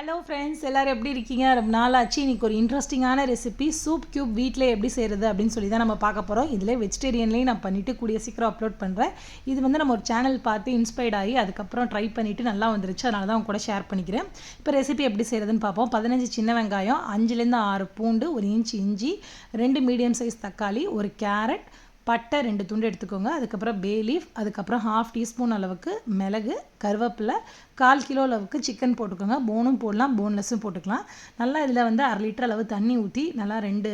Hello friends எல்லோரும் எப்படி இருக்கீங்க? ரொம்ப நாள் ஆச்சு இன்றைக்கி ஒரு இன்ட்ரெஸ்டிங்கான ரெசிபி சூப் க்யூப் வீட்டில் எப்படி செய்கிறது அப்படின்னு சொல்லி தான் நம்ம பார்க்க போகிறோம் இதில் வெஜிடேரியன்லேயும் நான் பண்ணிவிட்டு கூடிய சீக்கிரம் அப்லோட் பண்ணுறேன் இது வந்து நம்ம ஒரு சேனல் பார்த்து இன்ஸ்பைர்ட் ஆகி அதுக்கப்புறம் ட்ரை பண்ணிவிட்டு நல்லா வந்துருச்சு. அதனால தான் உங்க கூட ஷேர் பண்ணிக்கிறேன். இப்போ ரெசிபி எப்படி செய்கிறதுன்னு பார்ப்போம். பதினஞ்சு சின்ன வெங்காயம் அஞ்சுலேருந்து ஆறு பூண்டு ஒரு இன்ச் இஞ்சி ரெண்டு மீடியம் சைஸ் தக்காளி ஒரு கேரட் பட்டை ரெண்டு துண்டு எடுத்துக்கோங்க. அதுக்கப்புறம் பே லீஃப் அதுக்கப்புறம் ஹாஃப் டீஸ்பூன் அளவுக்கு மிளகு கருவேப்பிலை கால் கிலோ அளவுக்கு சிக்கன் போட்டுக்கோங்க. போனும் போடலாம் போன்லெஸ்ஸும் போட்டுக்கலாம். நல்லா இதில் வந்து அரை லிட்டர் அளவு தண்ணி ஊற்றி நல்லா ரெண்டு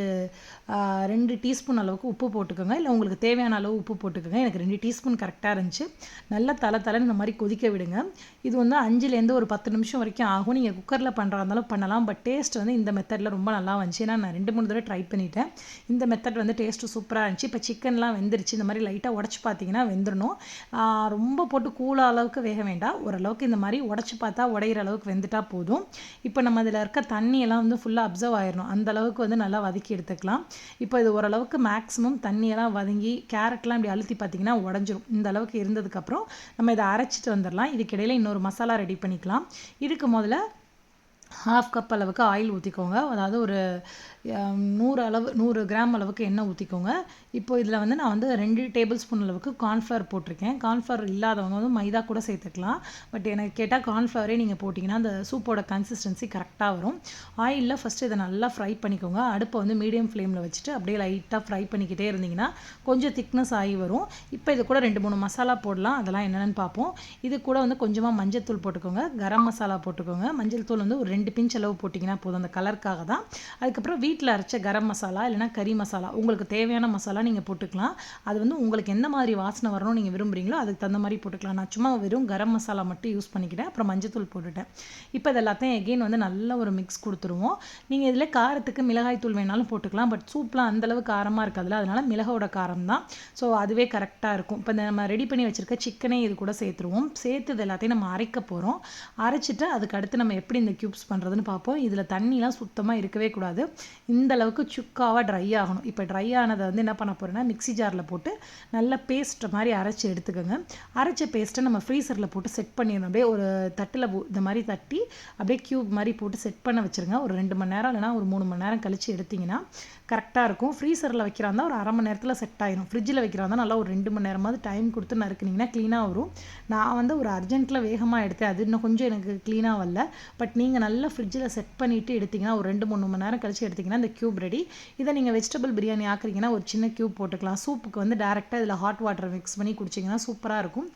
ரெண்டு டீஸ்பூன் அளவுக்கு உப்பு போட்டுக்கோங்க. இல்லை உங்களுக்கு தேவையான அளவு உப்பு போட்டுக்கோங்க. எனக்கு ரெண்டு டீஸ்பூன் கரெக்டாக இருந்துச்சு. நல்லா தலை தலைன்னு இந்த மாதிரி கொதிக்க விடுங்க. இது வந்து அஞ்சுலேருந்து ஒரு பத்து நிமிஷம் வரைக்கும் ஆகும். நீங்கள் குக்கரில் பண்ணுறா இருந்தாலும் பண்ணலாம். பட் டேஸ்ட் வந்து இந்த மெத்தடில் ரொம்ப நல்லா வந்துச்சு. ஏன்னா நான் ரெண்டு மூணு தடவை ட்ரை பண்ணிட்டேன். இந்த மெத்தட் வந்து டேஸ்ட்டு சூப்பராக இருந்துச்சு. இப்போ சிக்கன் சிக்கன்லாம் வெந்துருச்சு. இந்த மாதிரி லைட்டாக உடச்சி பார்த்தீங்கன்னா வெந்துடணும் ரொம்ப போட்டு கூல அளவுக்கு வேக வேண்டாம். ஓரளவுக்கு இந்த மாதிரி உடச்சி பார்த்தா உடையிற அளவுக்கு வெந்துட்டால் போதும். இப்போ நம்ம இதில் இருக்க தண்ணியெல்லாம் வந்து ஃபுல்லாக அப்சர்வ் ஆயிடணும் அந்த அளவுக்கு வந்து நல்லா வதக்கி எடுத்துக்கலாம். இப்போ இது ஓரளவுக்கு மேக்ஸிமம் தண்ணியெல்லாம் வதங்கி கேரட்லாம் இப்படி அழுத்தி பார்த்தீங்கன்னா உடஞ்சிரும். இந்த அளவுக்கு இருந்ததுக்கப்புறம் நம்ம இதை அரைச்சிட்டு வந்துடலாம் இதுக்கிடையில் இன்னொரு மசாலா ரெடி பண்ணிக்கலாம். இதுக்கு முதல்ல ஹாஃப் கப் அளவுக்கு ஆயில் ஊற்றிக்கோங்க அதாவது ஒரு நூறு அளவு நூறு கிராம் அளவுக்கு எண்ணெய் ஊற்றிக்கோங்க இப்போ இதில் வந்து நான் வந்து ரெண்டு டேபிள் ஸ்பூன் அளவுக்கு கார்ன்ஃப்ளவர் போட்டிருக்கேன். கார்ன்ஃப்ளவர் இல்லாதவங்க வந்து மைதா கூட சேர்த்துக்கலாம். பட் எனக்கு கேட்டால் கார்ன்ஃப்ளவரே நீங்கள் போட்டிங்கன்னா அந்த சூப்போட கன்சிஸ்டன்சி கரெக்டாக வரும். ஆயிலில் ஃபஸ்ட்டு இதை நல்லா ஃப்ரை பண்ணிக்கோங்க. அடுப்பை வந்து மீடியம் ஃப்ளேமில் வச்சுட்டு அப்படியே லைட்டாக ஃப்ரை பண்ணிக்கிட்டே இருந்தீங்கன்னா கொஞ்சம் திக்னஸ் ஆகி வரும். இப்போ இது கூட ரெண்டு மூணு மசாலா போடலாம். அதெல்லாம் என்னென்னு பார்ப்போம். இது கூட வந்து கொஞ்சமாக மஞ்சள் தூள் போட்டுக்கோங்க. கரம் மசாலா போட்டுக்கோங்க. மஞ்சள் தூள் வந்து ஒரு ரெண்டு பிஞ்ச் அளவு போட்டிங்கன்னா போதும். அந்த கலருக்காக தான். அதுக்கப்புறம் வீட்டில் அரைச்ச கரம் மசாலா இல்லைனா கறி மசாலா. உங்களுக்கு தேவையான மசாலா நீங்கள் போட்டுக்கலாம். அது வந்து உங்களுக்கு எந்த மாதிரி வாசனை வரணும் நீங்கள் விரும்புகிறீங்களோ அதுக்கு தகுந்த மாதிரி போட்டுக்கலாம். நான் சும்மா வெறும் கரம் மசாலா மட்டும் யூஸ் பண்ணிக்கிட்டேன். அப்புறம் மஞ்சத்தூள் போட்டுட்டேன். இப்போ இது எல்லாத்தையும் எகெயின் வந்து நல்ல ஒரு மிக்ஸ் கொடுத்துருவோம். நீங்கள் இதில் காரத்துக்கு மிளகாய் தூள் வேணாலும் போட்டுக்கலாம். பட் சூப்லாம் அந்தளவு காரமாக இருக்காதுல்ல. அதனால் மிளகோட காரம் தான். ஸோ அதுவே கரெக்டாக இருக்கும். இப்போ நம்ம ரெடி பண்ணி வச்சுருக்க சிக்கனே இது கூட சேர்த்துருவோம். சேர்த்து இது எல்லாத்தையும் நம்ம அரைக்க போகிறோம் அரைச்சிட்டு அதுக்கு அடுத்து நம்ம எப்படி இந்த க்யூப்ஸ் பண்ணுறதுன்னு பார்ப்போம். இதில் தண்ணிலாம் சுத்தமாக இருக்கவே கூடாது. இந்த அளவுக்கு சுக்காவாக ட்ரை ஆகணும். இப்போ ட்ரை ஆனதை வந்து என்ன பண்ண போகிறேன்னா மிக்சி ஜாரில் போட்டு நல்ல பேஸ்ட் மாதிரி அரைச்சி எடுத்துக்கோங்க. அரைச்ச பேஸ்ட்டை நம்ம ஃப்ரீசரில் போட்டு செட் பண்ணிடணும். அப்படியே ஒரு தட்டில் இந்த மாதிரி தட்டி அப்படியே க்யூப் மாதிரி போட்டு செட் பண்ண வச்சுருங்க. ஒரு ரெண்டு மணி நேரம் இல்லைனா ஒரு மூணு மணி நேரம் கழித்து எடுத்திங்கன்னா கரெக்டாக இருக்கும். ஃப்ரீசரில் வைக்கிறாந்தா ஒரு அரை மணி நேரத்தில் செட் ஆயிடும் ஃப்ரிட்ஜில் வைக்கிறாந்தா நல்லா ஒரு ரெண்டு மணி நேரமாவது டைம் கொடுத்து நறுக்குனிங்கன்னா க்ளீனாக வரும். நான் வந்து ஒரு அர்ஜென்ட்டில் வேகமாக எடுத்தேன். அது இன்னும் கொஞ்சம் எனக்கு க்ளீனாக வரல. பட் நீங்கள் நல்லா ஃப்ரிட்ஜில் செட் பண்ணிவிட்டு எடுத்திங்கன்னா ஒரு ரெண்டு மூணு மணி நேரம் கழிச்சு எடுத்திங்கன்னா இந்த க்யூப் ரெடி இதை நீங்கள் வெஜிடபிள் பிரியாணி ஆக்குறீங்கன்னா ஒரு சின்ன க்யூப் போட்டுக்கலாம். சூப்புக்கு வந்து டேரெக்டாக இதில் ஹாட் வாட்டர் மிக்ஸ் பண்ணி குடிச்சிங்கன்னா சூப்பராக இருக்கும்.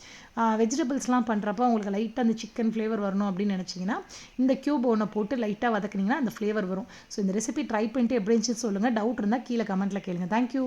வெஜிடபிள்ஸ்லாம் பண்ணுறப்போ உங்களுக்கு லைட்டாக அந்த சிக்கன் ஃப்ளேவர் வரணும் அப்படின்னு நினச்சிங்கன்னா இந்த க்யூப் ஒன்று போட்டு லைட்டாக வதக்குனிங்கன்னா அந்த ஃப்ளேவர் வரும். ஸோ இந்த ரெசிபி ட்ரை பண்ணிட்டு எப்படி இருந்துச்சு சொல்லுங்கள் டவுட் இருந்தால் கீழே கமெண்ட்டில் கேளுங்க. தேங்க்யூ